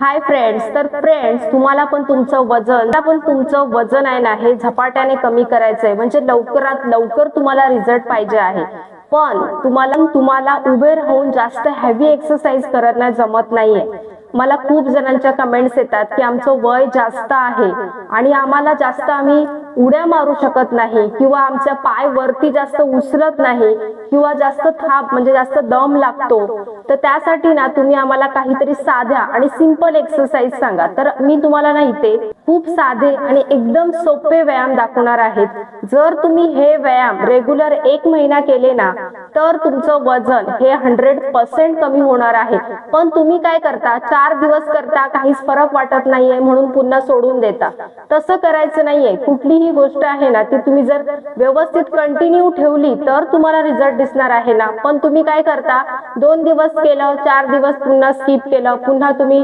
Hi friends तर friends तुम्हाला पण तुमचं वजन पण तुमचं वजन आहे ना हे झपाट्याने कमी करायचंय. म्हणजे लवकरात लवकर तुम्हाला रिझल्ट पाहिजे आहे. पण तुम्हाला तुम्हाला उभे राहून जास्त हेवी एक्सरसाइज करणं जमत नाहीये. मला खूप जणांच्या कमेंट्स येतात की आमचं वय जास्त आहे आणि आम्हाला जास्त आम्ही उड्या मारू शकत नाही किंवा आमचा पाय वरती जास्त उचलत नाही किंवा जास्त थाप म्हणजे जास्त दम लागतो. तर त्यासाठी ना तुम्ही आम्हाला काहीतरी साध्या आणि सिंपल एक्सरसाइज सांगा. तर मी तुम्हाला ना इथे खूप साधे आणि एकदम सोपे व्यायाम दाखवणार आहेत. जर तुम्ही हे व्यायाम रेग्युलर एक महिना केले ना तर तुमचं वजन हे हंड्रेड पर्सेंट कमी होणार आहे. पण तुम्ही काय करता? चार दिवस करता काहीच फरक वाटत नाहीये म्हणून पुन्हा सोडून देता. तसं करायचं नाहीये. कुठली ही गोष्ट आहे ना ती तुम्ही जर व्यवस्थित कंटिन्यू ठेवली तर तुम्हाला रिझल्ट दिसणार आहे ना. पण तुम्ही काय करता? दोन दिवस केलं चार दिवस पुन्हा स्किप केलं पुन्हा तुम्ही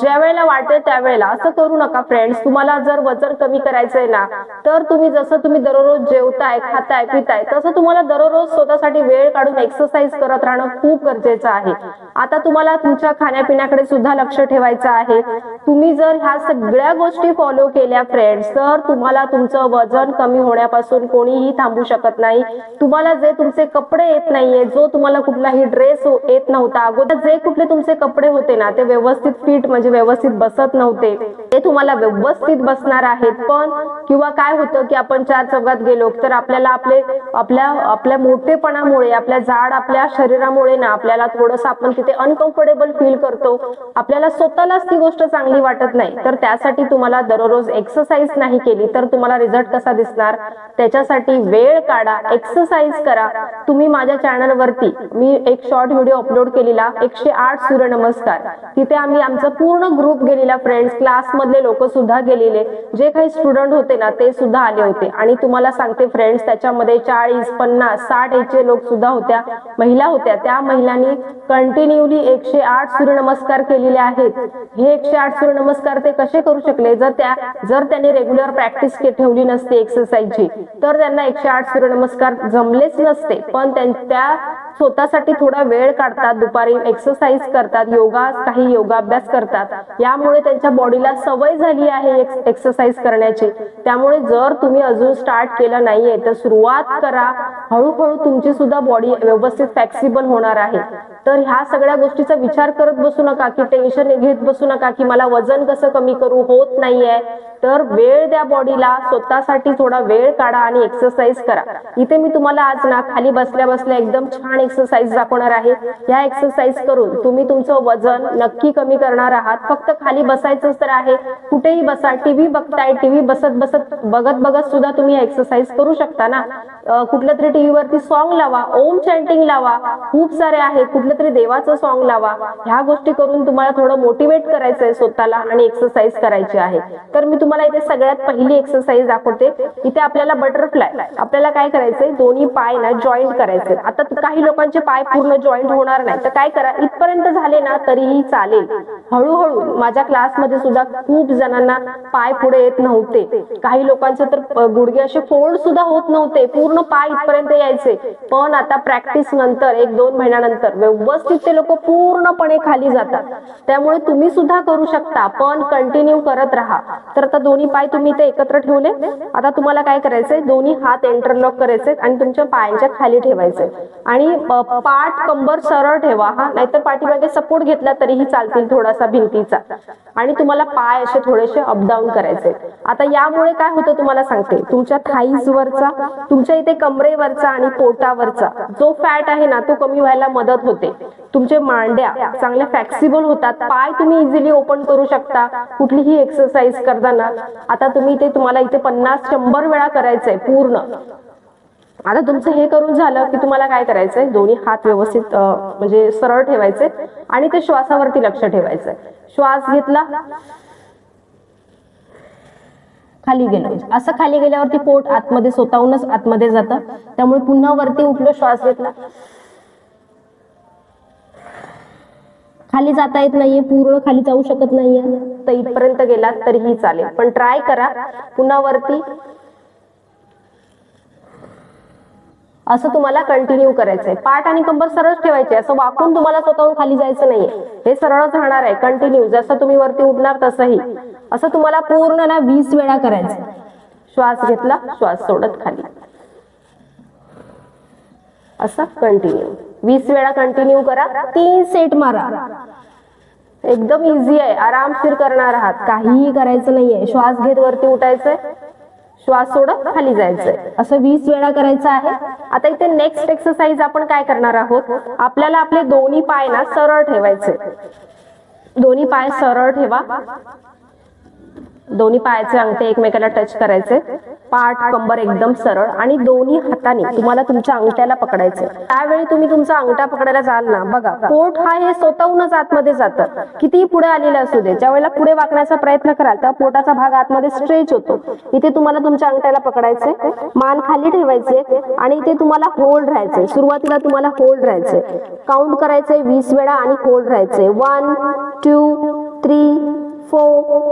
ज्या वेळेला वाटेल त्यावेळेला. असं करू नका फ्रेंड्स तुम्हाला जर वजन कमी करायचंय ना तर तुम्ही जसं तुम्ही दररोज जेवताय खाताय पिताय तसं तुम्हाला दररोज स्वतःसाठी वेळ काढून एक्सरसाइज करत राहणं खूप गरजेचं आहे. आता तुम्हाला तुमच्या खाण्यापिण्याकडे सुद्धा लक्ष ठेवायचं आहे. तुम्ही जर ह्या सगळ्या गोष्टी फॉलो केल्या फ्रेंड्स तर तुम्हाला तुमचं वजन कमी होण्यापासून कोणीही थांबू शकत नाही. तुम्हाला जे तुमचे कपडे येत नाहीये जो तुम्हाला कुठलाही ड्रेस येत नव्हता. अगोदर जे कुठले तुमचे कपडे होते ना ते व्यवस्थित फिट म्हणजे व्यवस्थित बसत नव्हते. ते तुम्हाला व्यवस्थित बसणार आहेत. पण किंवा काय होतं की आपण चार चौघात गेलो तर आपल्याला आपले आपल्या आपल्या मोठेपणामुळे आपल्या जाड आपल्या शरीरामुळे ना आपल्याला थोडस आपण तिथे अनकम्फर्टेबल फील करतो. आपल्याला स्वतःलाच ती गोष्ट चांगली वाटत नाही. तर त्यासाठी तुम्हाला दररोज एक्सरसाइज नाही केली तर तुम्हाला रिझल्ट कसा दिसणार? त्याच्यासाठी वेळ काढा एक्सरसाइज करा. तुम्ही माझ्या चॅनलवरती मी एक शॉर्ट व्हिडिओ अपलोड केलेला एकशे आठ सूर्यनमस्कार तिथे आम्ही आमचा पूर्ण ग्रुप गेलेला फ्रेंड्स क्लास मधले लोक सुद्धा गेलेले. जे काही स्टुडंट होते ना ते सुद्धा आले होते. आणि तुम्हाला सांगते फ्रेंड्स त्याच्यामध्ये चाळीस पन्नास साठ याचे लोक सुद्धा होत्या महिला होत्या. त्या महिलांनी कंटिन्यूली एकशे आठ सूर्यनमस्कार केलेले आहेत. हे एकशे आठ सूर्यनमस्कार ते कसे करू शकले? जर त्या जर त्यांनी रेग्युलर प्रॅक्टिस ठेवली नसते एक्सरसाइजची तर त्यांना एकशे आठ सूर्यनमस्कार जमलेच नसते. पण त्यां- त्या स्वतःसाठी थोडा वेळ काढतात दुपारी एक्सरसाइज करतात योगा काही योगाभ्यास करतात. यामुळे त्यांच्या बॉडीला सवय झाली आहे एक्सरसाइज करण्याची. त्यामुळे जर तुम्ही अजून स्टार्ट केलं नाहीये तर सुरुवात करा. हळूहळू तुमची सुद्धा बॉडी व्यवस्थित फ्लेक्सिबल होणार आहे. तर ह्या सगळ्या गोष्टीचा विचार करत बसू नका की टेन्शन घेत बसू नका की मला वजन कसं कमी करू होत नाहीये. तर वेळ द्या बॉडीला स्वतःसाठी थोडा वेळ काढा आणि एक्सरसाइज करा. इथे मी तुम्हाला आज ना खाली बसल्या बसल्या एकदम छान एक्सरसाइज दाखवणार आहे. ह्या एक्सरसाइज करून तुम्ही तुमचं वजन नक्की कमी करणार आहात. फक्त खाली बसायचंच तर आहे. कुठेही बसा. टीव्ही बघताय. टीव्ही बसत बसत बघत बघत सुद्धा तुम्ही एक्सरसाइज करू शकता ना? कुठलं कुठल्या तरी टीव्ही वरती सॉन्ग लावा. ओम चॅन्टिंग लावा. खूप सारे आहे कुठलं तरी देवाचं सॉन्ग लावा. ह्या गोष्टी करून तुम्हाला थोडं मोटिवेट करायचंय स्वतःला आणि एक्सरसाइज करायची आहे. तर मी तुम्हाला इथे सगळ्यात पहिली एक्सरसाइज दाखवते. इथे आपल्याला बटरफ्लाय आपल्याला काय करायचंय? दोन्ही पाय ना जॉईंट करायचे आता काही काही लोकांचे पाय पूर्ण जॉईंट होणार नाही. तर काय करा इथपर्यंत झाले ना तरीही चालेल. हळूहळू माझ्या क्लासमध्ये सुद्धा खूप जणांना पाय पुढे येत नव्हते. काही लोकांचे तर गुडघे असे फोल्ड सुद्धा होत नव्हते. पूर्ण पाय इथपर्यंत यायचे. पण आता प्रॅक्टिस नंतर एक दोन महिन्यानंतर व्यवस्थित ते लोक पूर्णपणे खाली जातात. त्यामुळे तुम्ही सुद्धा करू शकता पण कंटिन्यू करत राहा. तर आता दोन्ही पाय तुम्ही इथे एकत्र ठेवले. आता तुम्हाला काय करायचंय दोन्ही हात इंटरलॉक करायचे आणि तुमच्या पायांच्या खाली ठेवायचे आणि पाठ कंबर सरळ ठेवा हा. नाहीतर पाठीमागे सपोर्ट घेतला तरीही चालतील थोडासा भिंतीचा. आणि तुम्हाला पाय असे थोडेसे अपडाऊन करायचे आता यामुळे काय होतं तुम्हाला सांगते. तुमच्या थाईज वरचा तुमच्या इथे कमरेवरचा आणि पोटावरचा जो फॅट आहे ना तो कमी व्हायला मदत होते. तुमचे मांड्या चांगल्या फ्लेक्सिबल होतात. पाय तुम्ही इझिली ओपन करू शकता. कुठलीही एक्सरसाइज करताना. आता तुम्ही ते तुम्हाला इथे पन्नास शंभर वेळा करायचंय पूर्ण. आता तुमचं हे करून झालं की तुम्हाला काय करायचंय? दोन्ही हात व्यवस्थित म्हणजे सरळ ठेवायचे आणि ते श्वासावरती लक्ष ठेवायचंय. श्वास घेतला. खाली गेलो. असं खाली गेल्यावरती पोट आतमध्ये स्वतःहूनच आतमध्ये जातं. त्यामुळे पुन्हा वरती उठलो श्वास घेतला. खाली जाता येत नाहीये पूर्ण खाली जाऊ शकत नाहीये. तर इथपर्यंत गेलात तरीही चालेल. पण ट्राय करा. पुन्हा वरती असं तुम्हाला कंटिन्यू करायचंय. पाठ आणि कंबर सरळ ठेवायचे असं वाकून तुम्हाला स्वतःहून खाली जायचं नाहीये. हे सरळच राहणार आहे कंटिन्यू जसं तुम्ही वरती उठणार तसंही. असं तुम्हाला पूर्ण ना वीस वेळा करायचं श्वास घेतला श्वास सोडत खाली. असं कंटिन्यू वीस वेळा कंटिन्यू करा तीन सेट मारा. एकदम इझी आहे. आरामशीर करणार आहात. काहीही करायचं नाहीये. श्वास घेत वरती उठायचंय. श्वास सोडत खाली जायचंय. असं वीस वेळा करायचं आहे. आता इथे नेक्स्ट एक्सरसाइज आपण काय करणार आहोत? आपल्याला आपले दोन्ही पाय ना सरळ ठेवायचे. दोन्ही पाय सरळ ठेवा. दोन्ही पायाचे अंगठे एकमेकाला टच करायचे. पाठ कंबर एकदम सरळ आणि दोन्ही हाताने तुम्हाला तुमच्या अंगठ्याला पकडायचे. त्यावेळी तुम्ही तुमचा अंगठा पकडायला जाल ना बघा पोट हा हे स्वतःहूनच आतमध्ये जातं. कितीही पुढे आलेलं असू दे ज्यावेळेला पुढे वाकण्याचा प्रयत्न कराल तेव्हा पोटाचा भाग आतमध्ये स्ट्रेच होतो. इथे तुम्हाला तुमच्या अंगठ्याला पकडायचे. मान खाली ठेवायचे आणि इथे तुम्हाला होल्ड राहायचे. सुरुवातीला तुम्हाला होल्ड राहायचे. काउंट करायचे वीस वेळा आणि होल्ड राहायचे. One two three four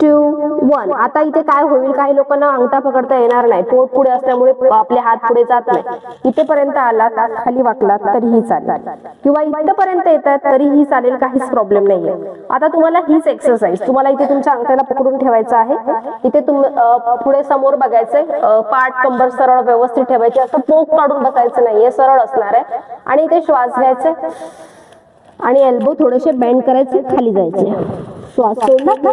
two one आता इथे काय होईल? काही लोकांना अंगठा पकडता येणार नाही. पोट पुढे असल्यामुळे आपले हात पुढे जात नाही. इथेपर्यंत आलात खाली वाकलात तरीही चालेल. किंवा इथपर्यंत येतात तरीही चालेल काहीच प्रॉब्लेम नाहीये. आता तुम्हाला हीच एक्सरसाइज तुम्हाला इथे तुमच्या अंगठ्याला पकडून ठेवायचं आहे. इथे तुम पुढे समोर बघायचंय. पाठ कंबर सरळ व्यवस्थित ठेवायचे. असं पोक काढून बसायचं नाहीये. सरळ असणार आहे. आणि इथे श्वास घ्यायचे आणि एल्बो थोडेसे बेंड करायचे खाली जायचे. श्वास सोडला.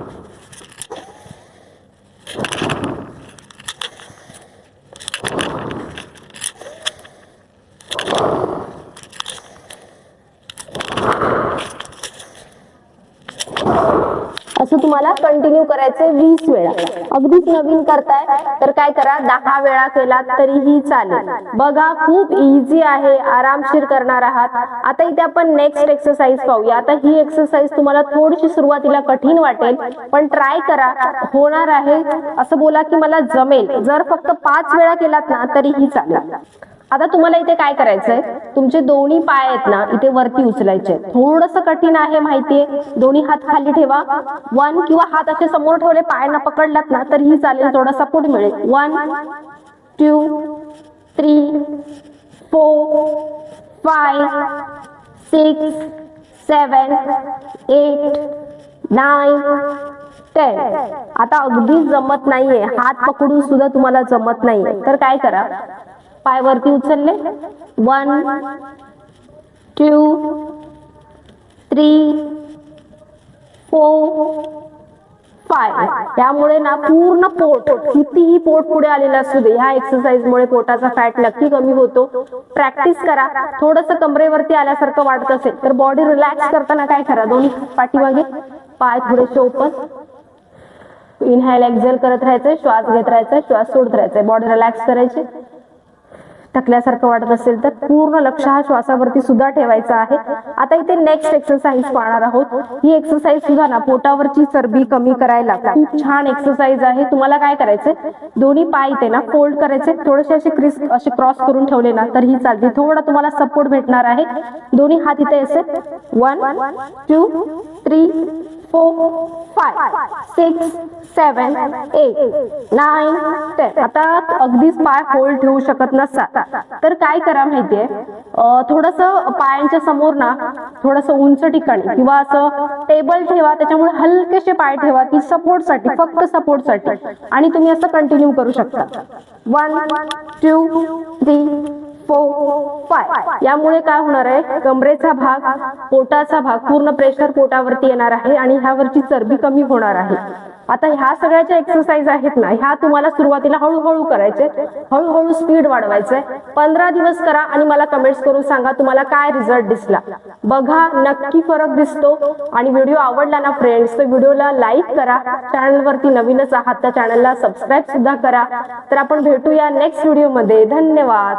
तुम्हाला कंटिन्यू करायचंय वीस वेळा. अगदीच नवीन करताय तर काय करा दहा वेळा केला तरीही चालेल. बघा खूप इझी आहे आरामशीर करणार आहात. आता इथे आपण नेक्स्ट एक्सरसाइज पाहूया. आता ही एक्सरसाइज तुम्हाला थोडीशी सुरुवातीला कठीण वाटेल पण ट्राय करा. होणार आहे. असं बोला की मला जमेल. जर फक्त पाच वेळा केलात ना तरीही चालेल. आता तुम्हाला इथे काय करायचंय? तुमचे दोन्ही पाय आहेत ना इथे वरती उचलायचे. थोडस कठीण आहे माहितीये. दोन्ही हात खाली ठेवा. वन किंवा हात असे समोर ठेवले पायांना पकडलात ना तरीही चालेल थोडा सपोर्ट मिळेल. One two three four five six seven eight nine ten. आता अगदीच जमत नाहीये. हात पकडून सुद्धा तुम्हाला जमत नाहीये. तर काय करा? पाय वरती उचलले. One two three four five त्यामुळे ना पूर्ण पोट कितीही पोट पुढे आलेलं असू दे ह्या एक्सरसाइज मुळे पोटाचा फॅट नक्की कमी होतो. प्रॅक्टिस करा. थोडस कमरेवरती आल्यासारखं वाटत असेल तर बॉडी रिलॅक्स करताना काय करा? दोन्ही पाठीमागे पाय थोडेसे ओपन इनहेल एक्झेल करत राहायचंय श्वास घेत राहायचा श्वास सोडत राहायचा बॉडी रिलॅक्स करायची. थकल्यासारखं वाटत असेल तर पूर्ण लक्ष हा श्वासावरती सुद्धा ठेवायचा आहे. आता इथे नेक्स्ट एक्सरसाइज पाहणार आहोत. ही एक्सरसाइज सुद्धा ना पोटावरची चरबी कमी करायला खूप छान एक्सरसाइज आहे. तुम्हाला काय करायचंय? दोन्ही पाय इथे ना फोल्ड करायचे. थोडेसे असे क्रिस असे क्रॉस करून ठेवले ना तर ही चालते. थोडा तुम्हाला सपोर्ट भेटणार आहे. दोन्ही हात इथे असे. One two three four five six seven eight nine ten आता अगदीच पाय होल्ड ठेवू शकत नसतात तर काय करा माहितीये? थोडस पायांच्या समोर ना थोडस उंच ठिकाणी किंवा असं टेबल ठेवा त्याच्यामुळे हलकेसे पाय ठेवा की सपोर्टसाठी फक्त सपोर्टसाठी आणि तुम्ही असं कंटिन्यू करू शकता. One two three four five यामुळे काय होणार आहे? कमरेचा भाग पोटाचा भाग पूर्ण प्रेशर पोटावरती येणार आहे आणि ह्यावरची चरबी कमी होणार आहे. आता ह्या सगळ्या ज्या एक्सरसाइज आहेत ना ह्या तुम्हाला सुरुवातीला हळूहळू करायचे हळूहळू स्पीड वाढवायचे पंधरा दिवस करा आणि मला कमेंट्स करून सांगा तुम्हाला काय रिझल्ट दिसला. बघा नक्की फरक दिसतो. आणि व्हिडिओ आवडला ना फ्रेंड्स तर व्हिडिओला लाईक करा. चॅनलवरती नवीनच आहात त्या चॅनलला सबस्क्राईब सुद्धा करा. तर आपण भेटूया नेक्स्ट व्हिडिओमध्ये धन्यवाद.